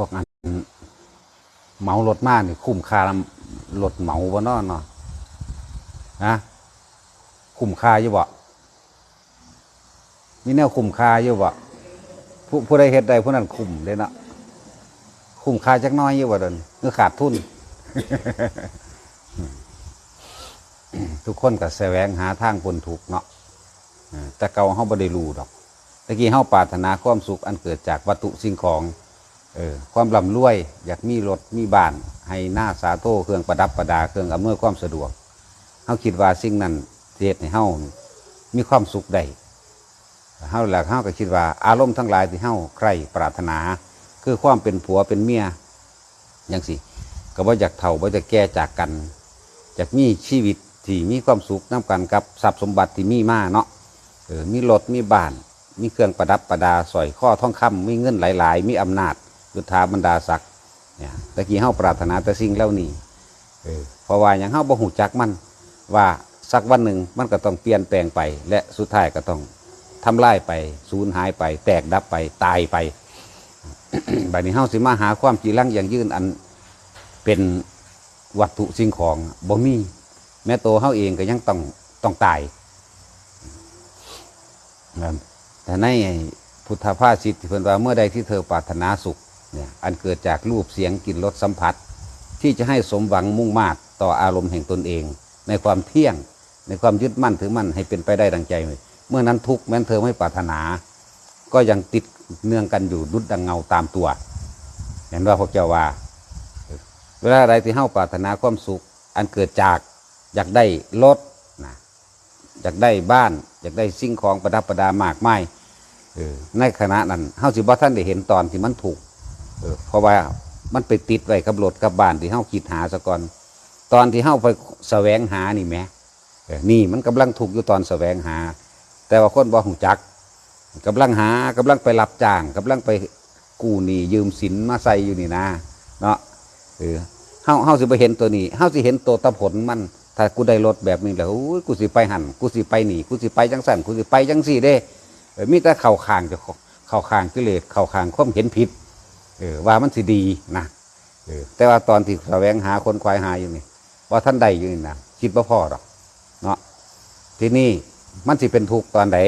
วกอันเหมารถมากนี่คุ้มค่ารถเหมาบ่นาะเนาะนะคุ้มค่าอยู่บ่มีแนวคุ้มค่าอยู่บ่ผู้ผู้ใดเฮ็ดใดผู้นั้นคุ้มเลยเนาะคุ้มค่าจักน้อยอยู่บ่เดินหรือขาดทุน ทุกคนก็แสวงหาทางพ้นทุกเนาะแต่เก่าเฮาบ่ได้รู้ดอกตะกี้เฮาปรารถนาความสุขอันเกิดจากวัตถุสิ่งของ เออความร่ำรวย อยากมีรถมีบ้าน ให้หน้าสาโทเครื่องประดับประดาเครื่องอำนวยความสะดวกเฮาคิดว่าสิ่งนั้นเฮ็ดให้เฮามีความสุขได้เฮาหลักเฮาก็คิดว่า อารมณ์ทั้งหลายที่เฮาใคร่ปรารถนา คือความเป็นผัวเป็นเมียจังสิก็บ่อยากเฒ่าบ่อยากแก่จากกันอยากมีชีวิตที่มีความสุขนํกันกับทรัพย์สมบัติที่มีมาเนาะเออมีรถมีบ้าน มีเครื่องประดับประดาสอยข้อทองคำมีเงินหลาย ๆ มีอำนาจ ยุทธาบรรดาศักดิ์เนี่ยตะกี้เฮาปรารถนาแต่สิ่งเหล่านี้เพราะว่าอย่างเฮาบ่หูจักมันว่าสักวันหนึ่งมันก็ต้องเปลี่ยนแปลงไป และสุดท้ายก็ต้องทำลายไปสูญหายไป แตกดับไปตายไปบัดนี้เฮาสิมาหาความจีรังอย่างยืนอันเป็นวัตถุสิ่งของบ่มี แม้โตเฮาเองก็ยังต้องต้องตายแต่ในพุทธภาษิตเพิ่นว่าเมื่อใดที่เธอปรารถนาสุข เนี่ยอันเกิดจากรูปเสียงกลิ่นรสสัมผัส ที่จะให้สมหวังมุ่งมาตรต่ออารมณ์แห่งตนเอง ในความเที่ยง ในความยึดมั่นถือมั่นให้เป็นไปได้ดังใจ เมื่อนั้นทุกแม้นเธอไม่ปรารถนา ก็ยังติดเนื่องกันอยู่ดุดดังเงาตามตัว เห็นว่าพวกเจ้าว่า เวลาใดที่เฮาปรารถนาความสุข อันเกิดจากอยากได้รถนะอยากได้บ้าน อยากได้สิ่งของประดับประดามากมายในขณะนั้นเฮาสิบ่ท่านได้เห็นตอนที่มันถูก เออเพราะว่ามันไปติดไว้กับรถกับบ้านที่เฮาคิดหาซะก่อน ตอนที่เฮาไปแสวงหานี่แหมนี่มันกำลังถูกอยู่ตอนแสวงหา แต่ว่าคนบ่หูจักกำลังหากำลังไปรับจ้างกำลังไปกู้หนี้ยืมสินมาใส่อยู่นี่นะเนาะเออเฮาเฮาสิไปเห็นตัวนี้เฮาสิเห็นตัวตะผลมัน ถ้ากูได้รถแบบนี้แล้วอ้กูสิไปหันกูสิไปหนีกูสิไปจังสั่นกูสิไปจังสี่เด้เออมีแต่เข่าคางจะเข่าคางกิเลสเข่าคางความเห็นผิด เออว่ามันสิดีนะเออแต่ว่าตอนที่แสวงหาคนควายหาอยู่นี่ว่าท่านใดอยู่นี่นะคิดว่าพ่อหรอกเนาะที่นี้มันสิเป็นทุกตอนไหน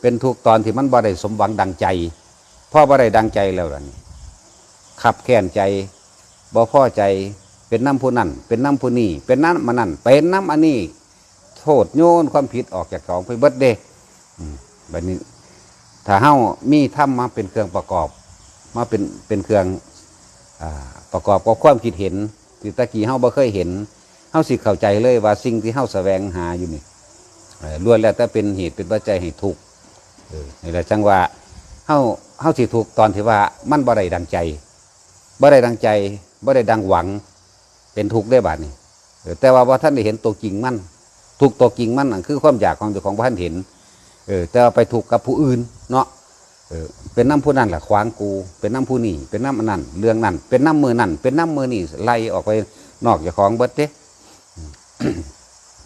เป็นทุกตอนที่มันบ่ได้สมหวังดังใจพ่อบ่ได้ดังใจแล้วล่ะนี่ขับแค้นใจบ่พอใจเป็นน้ำผู้นั่นเป็นน้ำผู้นี่เป็นน้ำมันนั่นเป็นน้ำอันนี้โทษโยนความผิดออกจากของไปเบิดเด้อืมแบบนี้ถ้าเฮ้ามีถ้ำมาเป็นเครื่องประกอบ มาเป็นเป็นเครื่องอประกอบกับความคิดเห็นที่ตะกี้เฮ้าบ่เคยเห็นเฮ้าสิเข้าใจเลยว่าสิ่งที่เฮ้าแสวงหาอยู่นี่ล้วนแล้วแต่เป็นเหตุเป็นปัจจัยให้ทุกข์เออนี่แหละจังว่าเฮ้าเฮ้าสิทุกตอนที่ว่ามันบ่ได้ดังใจบ่ได้ดังใจบ่ได้ดังหวังเป็นทุกข์ได้บาดนี่แต่ว่าว่าท่านได้เห็นตัวจริงมันทุกตัวจริงมันนั่นคือความอยากของเจ้าของบ่ท่านเห็นเออแต่ว่าไปถูกข์กับผู้อื่นเนาะ เป็นน้ำผู้นั่นแหละขวางกู เป็นน้ำผู้นี่เป็นน้ำอันนั่นเรื่องนั่นเป็นน้ำมือนั่นเป็นน้ำมือนี่ไล่ออกไปนอกจากของเบิดเด้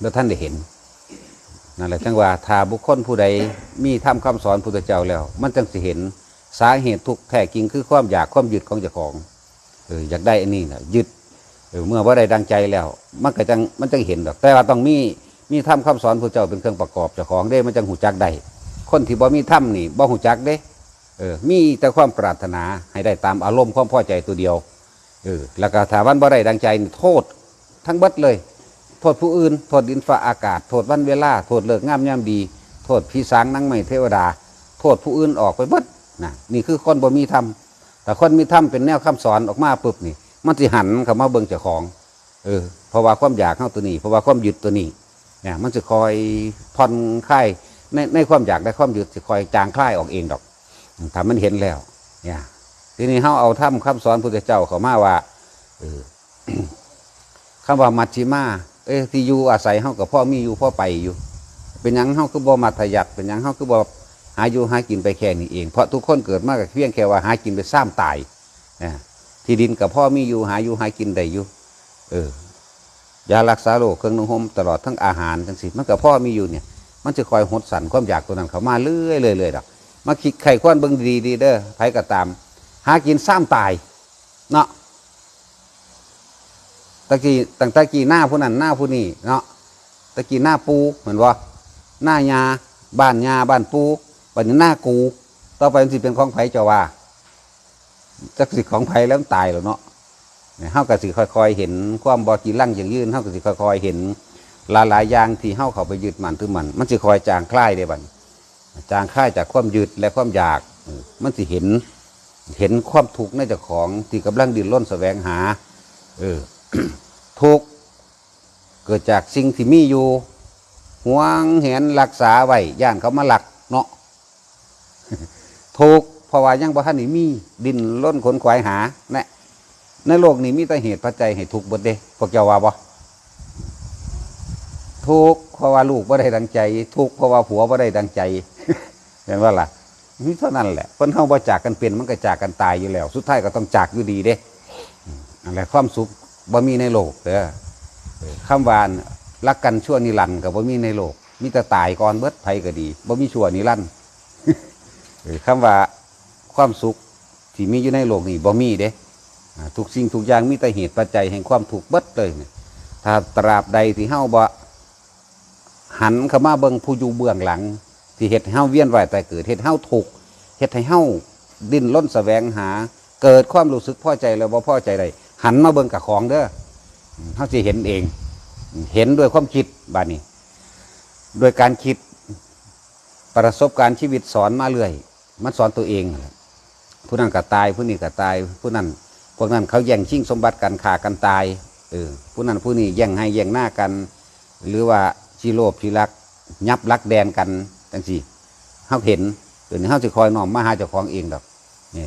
แล้วท่านได้เห็นนั่นแหละจังว่าถ้าบุคคลผู้ใดมีทำคำสอนพุทธเจ้าแล้ว มันจังสิเห็นสาเหตุทุกแท้จริงคือความอยากความยึดของเจ้าของเอออยากได้อันนี้นะยึดเออเมื่อว่าได้ดังใจแล้ว มันก็จังมันจังเห็นดอกแต่ว่าต้องมีมีถ้ำคำสอนพระเจ้าเป็นเครื่องประกอบเจ้าของได้มันจังหูจักได้คนที่บ่มีถ้ำนี่บ่หูจักเด้ เออมีแต่ความปรารถนาให้ได้ตามอารมณ์ความพอใจตัวเดียวเออแล้วก็ถ้าวันบ่ได้ดังใจโทษทั้งเบิดเลย โทษผู้อื่น โทษดินฟ้าอากาศ โทษวันเวลา โทษเลิกงามยามดี โทษพี่สางนั่งไม่เทวดา โทษผู้อื่นออกไปเบิดนะนี่คือคนบ่มีธรรมแต่คนมีธรรมเป็นแนวคำสอนออกมาปุ๊บนี่ มันสิหันเข้ามาเบิ่งเจ้าของเออเพราะว่าความอยากเข้าตัวนี้เพราะว่าความหยึดตัวนี้เนี่ยมันจะคอยผ่อนคลายในในความอยากและความหยึดจะคอยจางคลายออกเองดอก ถ้ามันเห็นแล้ว เนี่ย ทีนี้เขาเอาถ้ำคำสอนพุทธเจ้าเขามาว่าเออคำว่ามัชชิมา เอ้ที่อยู่อาศัยเฮากับพ่อมีอยู่พ่อไปอยู่ เป็นยังเฮาคือบ่มัธยัติเป็นยังเฮาคือบ่หาอยู่หากินไปแค่นี้เอง เพราะทุกคนเกิดมากับเพียงแค่ว่าหากินไปซ้ำตายนะที่ดินกับพ่อมีอยู่หาอยู่หากินได้อยู่ เออยารักษาโรคเครื่องนุ่งห่มตลอดทั้งอาหารทั้งสิมันกับพ่อมีอยู่เนี่ย มันจะคอยหดสั่นความอยากตัวนั้นเขามาเรื่อยๆเลยๆดอก มาคิดไข่ควนเบิ่งดีๆเด้อไผก็ตาม หากินซ้ำตายเนาะตะกี้ตั้งตะกี้หน้าผู้นั้นหน้าผู้นี้เนาะตะกี้หน้าปูเหมือนว่าหน้ายาบ้านยาบ้านปูบัดนี้หน้ากู ต่อไปมันสิเป็นของไผจ้าว่าจักสิของไผแล้วมันตายแล้วเนาะเนี่ยเฮาก็สิค่อยๆ เห็นความบ่กี่ลั่งอย่างยืนเฮาก็สิค่อยๆเห็นหลายๆอย่างที่เฮาเข้าไปยึดมันถือมัน มันสิคอยจางคลายได้บัด จางค่ายจากความยึดและความอยากมันสิเห็น เห็นความทุกข์ในเจ้าของที่กำลังดิ้นรนแสวงหา เออทุกข์เกิดจากสิ่งที่มีอยู่หวงเห็นรักษาไว้ย่านเขามาหลักเนาะทุกข์เพราะว่ายังบ่ทันนี่มีดิ้นรนขนขวายหาแนะในโลกนี้มีแต่เหตุปัจจัยให้ทุกข์บดเด้พวกเจ้าว่าบ่ทุกข์เพราะว่าลูกบ่ได้ดังใจ ทุกข์เพราะว่าผัวบ่ได้ดังใจ เห็นว่าล่ะนี่เท่านั้นแหละคนเฮาบ่จากกันเป็นมันก็จากกันตายอยู่แล้ว สุดท้ายก็ต้องจากอยู่ดีเด้อืมนั่นแหละความสุขบ่มีในโลกเด้ออคำว่ารักกันชั่วนิรันดร์ก็บ่มีในโลก มีแต่ตายก่อนเบิดไผก็ดีบ่มีชั่วนิรันดร์คำว่าความสุขที่มีอยู่ในโลกนี่บ่มีเด้อทุกสิ่งทุกอย่างมีแต่เหตุปัจจัยแห่งความทุกเบิดเลยเนี่ยถ้าตราบใดที่เฮาบ่หันเข้ามาเบิ่งผู้อยู่เบื้องหลัง ที่เฮ็ดให้เฮาเวียนว่ายแต่เกิดเฮ็ดให้เฮาถูกข์เฮ็ดให้เฮาดิ้นรนแสวงหา เกิดความรู้สึกพอใจแล้วบ่พอใจใดหันมาเบิ่งกับของเด้อเฮาสิเห็นเอง เห็นด้วยความคิดบาดนี้ด้วยการคิดประสบการณ์ชีวิตสอนมาเรื่อย มันสอนตัวเองผู้นั้นก็ตายผู้นี้ก็ตาย ผู้นั้นพวกนั้นเขาแย่งชิงสมบัติกันฆ่ากันตายเออผู้นั้นผู้นี้แย่งให้แย่งหน้ากัน หรือว่าชีโลภชีรัก ยับรักแดนกัน จังสี่เฮาเห็นเดี๋ยวนี้เฮาสิคอยน้อมมาหาเจ้าของเองดอกนี่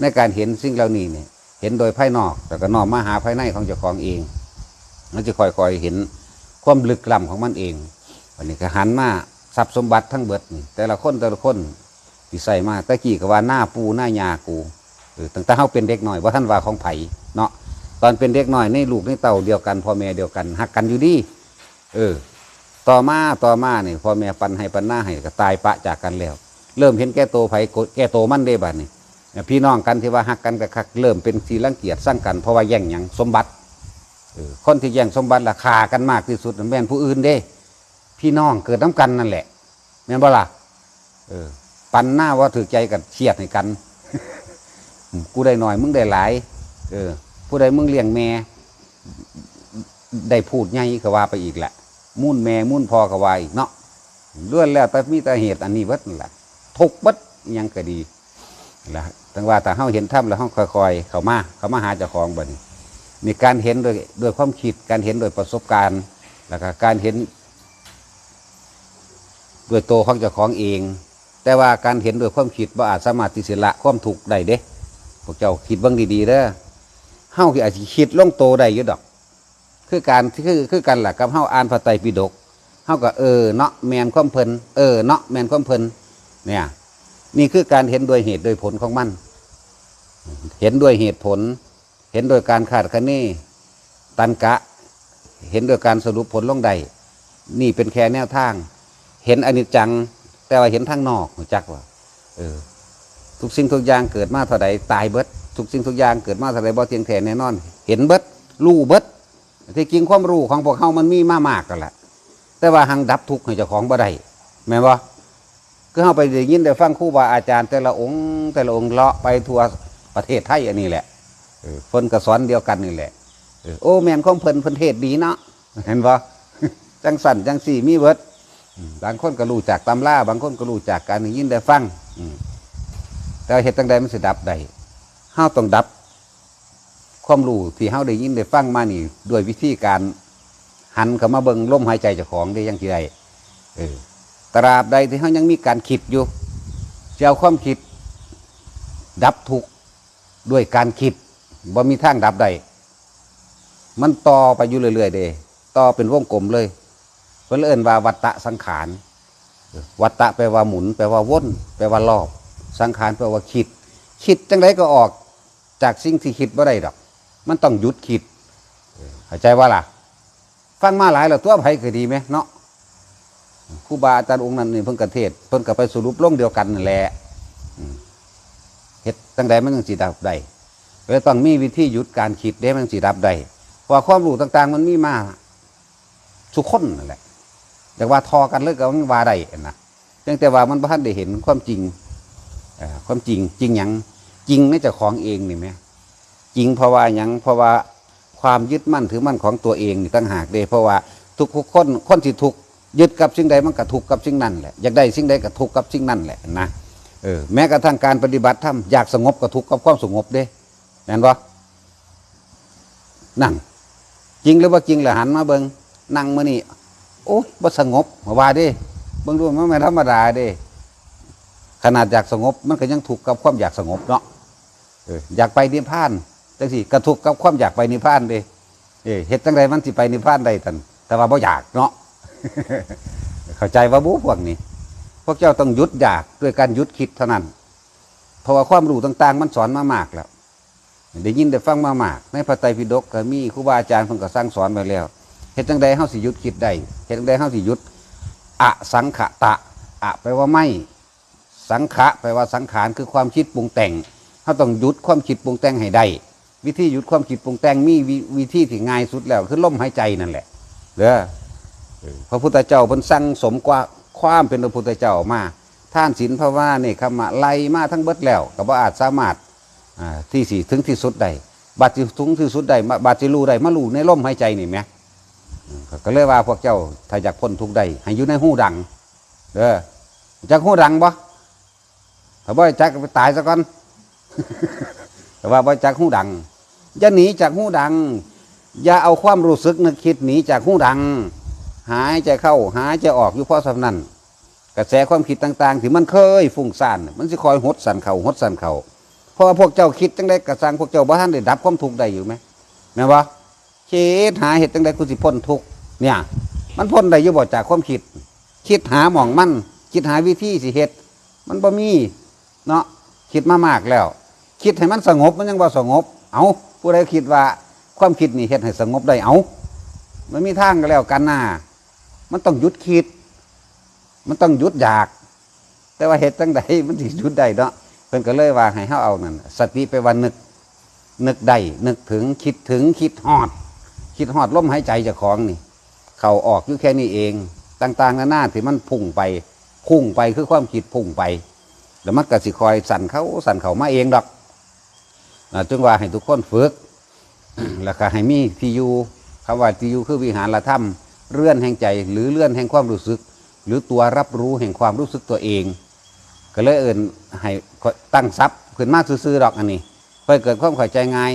ในการเห็นสิ่งเหล่านี้เนี่ยเห็นโดยภายนอกแต่ก็น้อมมาหาภายในของเจ้าของเองมันจะคอยคอยเห็นความลึกล้ำของมันเองวันนี้ก็หันมาทรัพย์สมบัติทั้งเบิดนี่แต่ละคนแต่ละคนที่ใส่มาตะกี้ก็ว่าหน้าปูหน้ายากูเออตั้งแต่เฮาเป็นเด็กหน่อยว่าท่านว่าของไผ่เนาะตอนเป็นเด็กหน่อยในลูกในเต่าเดียวกันพ่อแม่เดียวกันหักกันอยู่ดี เออ ต่อมาต่อมาเนี่ยพอแม่ปันให้ปันหน้าให้ก็ตายปะจากกันแล้ว เริ่มเห็นแก่โตไผแก่โตมันได้บัดนี่พี่น้องกันที่ว่าหักกันกับคักเริ่มเป็นทีรังเกียจสร้างกันเพราะว่าแย่งหยังสมบัติคนที่แย่งสมบัติราคากันมากที่สุดแม่นผู้อื่นเด้ พี่น้องเกิดน้ำกันนั่นแหละแม่นบ่ล่ะเออ ปันหน้าว่าถือใจกันเฉียดให้กัน กูได้หน่อยมึงได้หลายเออ ผู้ใดมึงเลี้ยงแม่ได้พูดไงก็ว่าไปอีกแหละ มุ่นแม่มุ่นพอก็ว่าอีกเนาะล้วนแล้วแต่มีแต่เหตุอันนี้เบิดนั่นแหละทุกข์เบิดยังก็ดีละตั้งว่าแต่เฮาเห็นถ้ำแล้วเฮาค่อยๆ เข้ามาเข้ามาหาเจ้าของบัดนี้มีการเห็นโดยโดยความคิดการเห็นโดยประสบการณ์แล้วก็การเห็นด้วยตัวของเจ้าของเอง แต่ว่าการเห็นโดยความคิดว่าอาจสามารถที่สิละความถูกได้เด้พวกเจ้าคิดบ้างดีๆเด้อเฮาคืออาจจะคิดลงโตได้ยู่ดอก คือการคือคือกันแหละกับเฮาอ่านพระไตรปิฎกเฮาก็เออเนาะแมนความเพลินเออเนาะแมนความเพลินเนี่ยนี่คือการเห็นโดยเหตุโดยผลของมัน เห็นด้วยเหตุผล เห็นโดยการคาดคะเนตันกะ เห็นโดยการสรุปผลลงใดนี่เป็นแค่แนวทาง เห็นอนิจจัง แต่ว่าเห็นทางนอกจักว่าเออ ทุกสิ่งทุกอย่างเกิดมาเท่าใดตายเบิด ทุกสิ่งทุกอย่างเกิดมาเท่าใดบ่เทียงแท้แน่นอน เห็นเบิด รู้เบิด ที่จริงความรู้ของพวกเขามันมีมากมากกันแหละแต่ว่าหังดับทุกข์ให้เจ้าของบ่ได้แม่นบ่ก็เข้าไปได้ยินได้ฟังครูบาอาจารย์ แต่ละองค์ แต่ละองค์เลาะไปทั่วประเทศไทยอันนี้แหละเพิ่นก็สอนเดียวกันนี่แหละโอ้แม่นของเพิ่นเพิ่นเทศดีเนาะเห็นบ่จังสั่นจังสี่มีเบิดอืมบางคนก็รู้จากตำราบางคนก็รู้จากการได้ยินได้ฟังแต่เหตุตั้งใดมันสิดับได้เฮาต้องดับ ความรู้ที่เฮาได้ยินได้ฟังมานี่ด้วยวิธีการหันเข้ามาเบิ่งลมหายใจเจ้าของได้ยังที่ใดเออตราบใดที่เฮายังมีการคิดอยู่จะเอาความคิด ดับทุกข์ด้วยการคิดบ่มีทางดับได้มันต่อไปอยู่เรื่อยๆเด้ต่อเป็นวงกลมเลยเพิ่นเอิ้นว่าวัฏฏะสังขารวัฏฏะแปลว่าหมุน แปลว่าวนแปลว่ารอบ สังขารแปลว่าคิด คิดจังไดก็ออกจากสิ่งที่คิดบ่ได้ดอก มันต้องหยุดคิดเข้าใจว่าล่ะ ฟังมาหลายแล้วตัวไผก็ดีไหมเนาะครูบาอาจารย์องค์นั้นนี่เพิ่งกระเทศเพิ่นก็ไปสรุปลงเดียวกันนั่นแหละเฮ็ดตั้งใดมันจังสิดับได้เลยต้องมีวิธีหยุดการคิดได้มันสิรับได้เพราะว่าความรู้ต่าง ๆ มันมีมาสุกคนนั่นแหละแต่ว่าทอกันเลิกกันว่าได้นะเพียงแต่ว่ามันบ่ทันได้เห็นความจริงความจริงจริงหยังจริงในเจ้าของเองนี่ไหม จริงเพราะว่ายังเพราะว่าความยึดมั่นถือมั่นของตัวเองนี่ตั้งหากเด้เพราะว่าทุกคนคนที่ทุกยึดกับสิ่งใดมันก็ทุกกับสิ่งนั้นแหละอยากได้สิ่งใดก็ทุกกับสิ่งนั้นแหละนะเออแม้กระทั่งการปฏิบัติธรรมอยากสงบก็ทุกกับความสงบเด้แม่นบ่นั่นจริงหรือว่าจริงล่ะหันมาเบิงนั่งมื้อนี้โอ้ยบ่สงบว่าเด้เบิ่งดูมันไม่ธรรมดาเด้ขนาดอยากสงบมันก็ยังถูกกับความอยากสงบเนาะเอออยากไปเนิพพาน จังซี่ก็ถูกกับความอยากไปนิพพานเด้เอเฮ็ดจังไดมันสิไปนิพพานได้ตันแต่ว่าบ่อยากเนาะเข้าใจว่าบูพวกนี้ พวกเจ้าต้องหยุดอยากด้วยการหยุดคิดเท่านั้น เพราะว่าความรู้ต่าง ๆ มันสอนมามากแล้วได้ยินได้ฟังมามากในพระไตรปิฎกก็มีครูบาอาจารย์เพิ่นก็สั่งสอนไปแล้วเฮ็ดจังใดเฮาสิหยุดคิดได้เฮ็ดจังใดเฮาสิหยุดอสังขตะอะแปลว่าไม่สังขะแปลว่าสังขารคือความคิดปรุงแต่งเฮาต้องหยุดความคิดปรุงแต่งให้ได้ วิธีหยุดความคิดปรุงแต่งมีวิวิธีที่ง่ายสุดแล้ว คือลมหายใจนั่นแหละเด้อพระพุทธเจ้าเพิ่นสั่งสมกว่าความเป็นพระพุทธเจ้ามาท่านศีลภาวนาเนี่ยคำว่าไล่มาทั้งเบิดแล้วก็บ่อาจสามารถอ่าที่สี่ถึงที่สุดใดบาดที่ถึงที่สุดใดบาดที่รูใดมารู้ในลมหายใจนี่ไหมก็เลยว่าพวกเจ้าถ้าอยากพ้นทุกใดให้อยู่ในหูดังเด้อจักหูดังบ่ถ้าบ่จักไปตายซะก่อน แต่ว่าบ่จักหูดังอย่าหนีจากหูดัง อย่าเอาความรู้สึกนึกคิดหนีจากหูดัง หายใจเข้าหายใจออกอยู่เพราะสำนั้นกระแสความคิดต่างๆที่มันเคยฟุ้งซ่านมันสิคอยหดสั่นเข่าหดสั่นเข่าเพราะว่าพวกเจ้าคิดจังไดกระสังพวกเจ้าบ้านได้ดับความทุกข์ได้อยู่ไหมแม่นบ่คิดหาเหตุจังไดกูสิพ้นทุกข์เนี่ย มันพ้นได้อยู่บ่จากความคิด คิดหาหม่องมันคิดหาวิธีสิเฮ็ดมันบ่มีเนาะคิดมามากแล้ว คิดให้มันสงบมันยังบ่สงบ เอาผู้ใดคิดว่า ความคิดนี่เฮ็ดให้สงบได้เอามันมีทางก็แล้วกันน่ะมันต้องหยุดคิด มันต้องหยุดอยาก แต่ว่าเหตุจังใดมันสิหยุดได้เนาะเพิ่นก็เลยว่าให้เฮาเอานั่นสติไปวันนึกนึกได้นึกถึงคิดถึงคิดฮอด คิดฮอดลมหายใจจากของนี่ เขาออกอยู่แค่นี้เอง ต่าง ๆนานาที่มันพุ่งไป พุ่งไปคือความคิดพุ่งไป แล้วมันก็สิคอยสั่นเขาสั่นเขามาเองดอก จึงว่าให้ทุกคนฝึกแล้วก็ให้มีที่อยู่คำว่าที่อยู่คือวิหารธรรมเลื่อนแห่งใจ หรือเลื่อนแห่งความรู้สึก หรือตัวรับรู้แห่งความรู้สึกตัวเอง ก็เลยเอินให้ตั้งซับขึ้นมากซื่อๆดอกอันนี้เพื่อเกิดความเข้าใจง่าย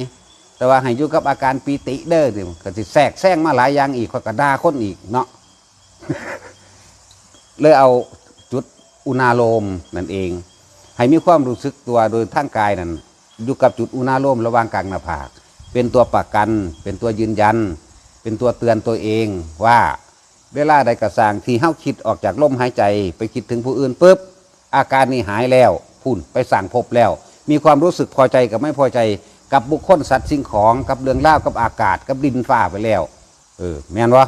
แต่ว่าให้อยู่กับอาการปีติเด้อนี่ก็สิแทรกแซงมาหลายอย่างอีกข้อยกระดาคนอีกเนาะเลยเอาจุดอุณาโลมนั่นเอง ให้มีความรู้สึกตัวโดยทางกายนั่น อยู่กับจุดอุณาโลมระหว่างกลางหน้าผาก เป็นตัวประกัน เป็นตัวยืนยัน เป็นตัวเตือนตัวเองว่าเวลาใดกระสางที่เฮาคิดออกจากลมหายใจ ไปคิดถึงผู้อื่นปุ๊บอาการนี้หายแล้วพุ่นไปสั่งพบแล้ว มีความรู้สึกพอใจกับไม่พอใจกับบุคคลสัตว์สิ่งของกับเรื่องเล่ากับอากาศกับดินฟ้าไปแล้ว เออแม่นวะ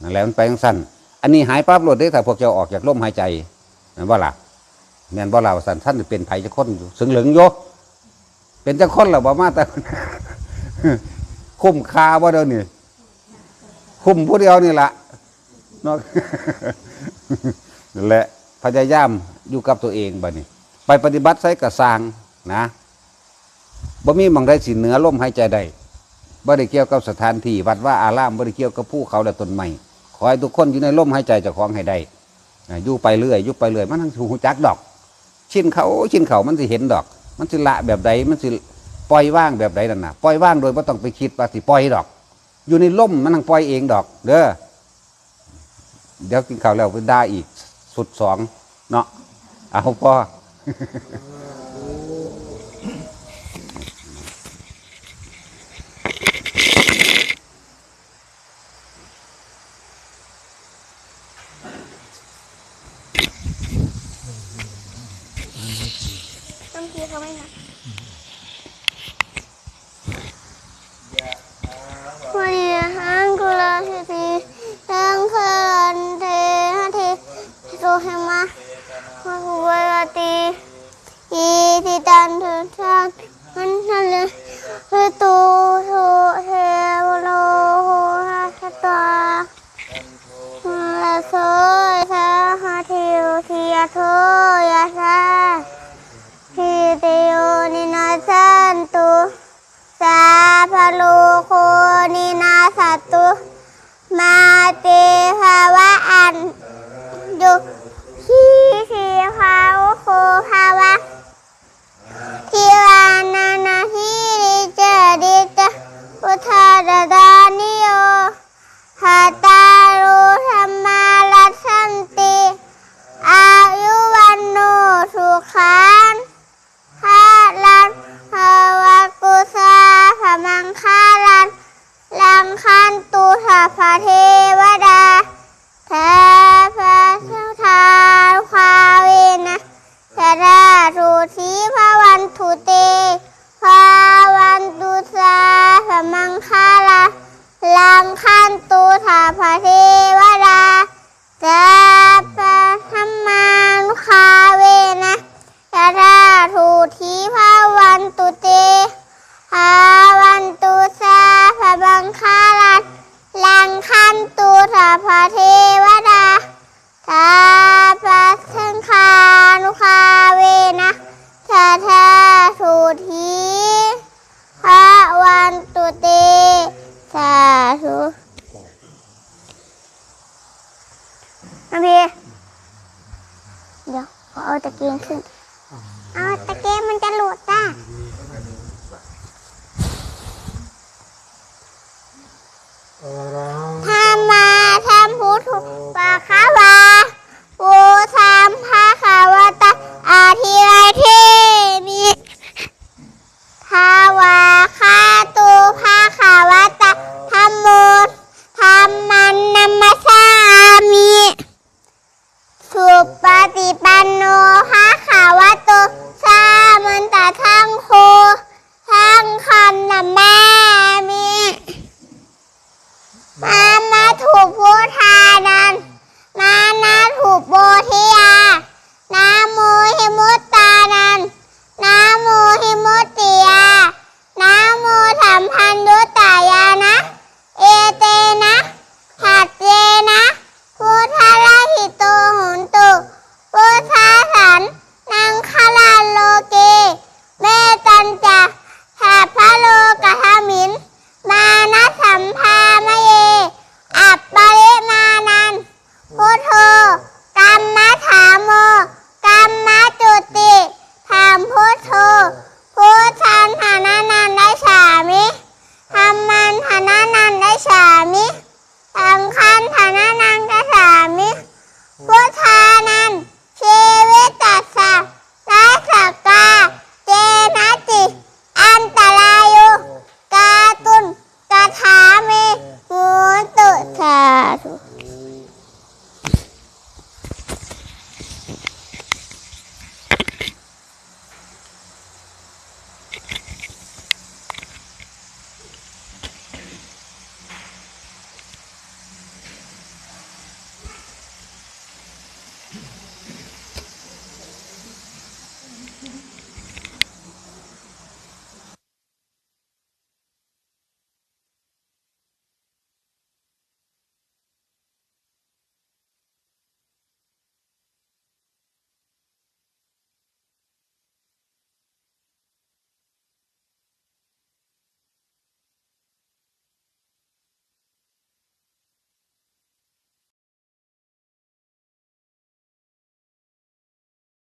นั่นแหละมันไปจังสั้นอันนี้หายปั๊บรถได้แต่พวกเจ้าออกจากลมหายใจแม่นบ่ล่ะแม่นบ่ล่ะว่าสันท่านเป็นไผจะคนสึงเหลืองโย เป็นจะคนหรอบ่มาแต่คุ้มคาบ่เดี๋ยวนี้คุ้มผู้เดียวนี่ละนาะนั่นแหละพยายามอยู่กับตัวเองบัดนี้ไปปฏิบัติใส่กระสางนะบ่มีมองได้สิเหนือลมหายใจได้บ่ได้เกี่ยวกับสถานที่วัดว่าอารามบ่ได้เกี่ยวกับภูเขาและต้นไม้ขอให้ทุกคนอยู่ในลมหายใจเจ้าของให้ได้อ่ยู่ไปเรื่อยอยู่ไปเรื่อยมันทั้งหูจักดอก ชินเขาชินเขามันสิเห็นดอก มันสิละแบบใดมันสิปล่อยว่างแบบใดนั่นนะปล่อยว่างโดยบ่ต้องไปคิดว่าสิปล่อยดอก อยู่ในลมมันนั่งปล่อยเองดอก เด้อเดี๋ยวกินข้าวแล้วไปได้อีกสุดสองเนาะเอาพ่อ มันทะเลคือตูโทเทวโลโหราชตาละโซยทาฮาทิวทียโทยาชาทีเตียวนินาสันตุสาพโลโคนินาสัตตุ มาเตภาวะอันยุคีสีภาวโคภาวะ কোথা দাদা ธรรมาธรรมพุทธปะคะวา Boy.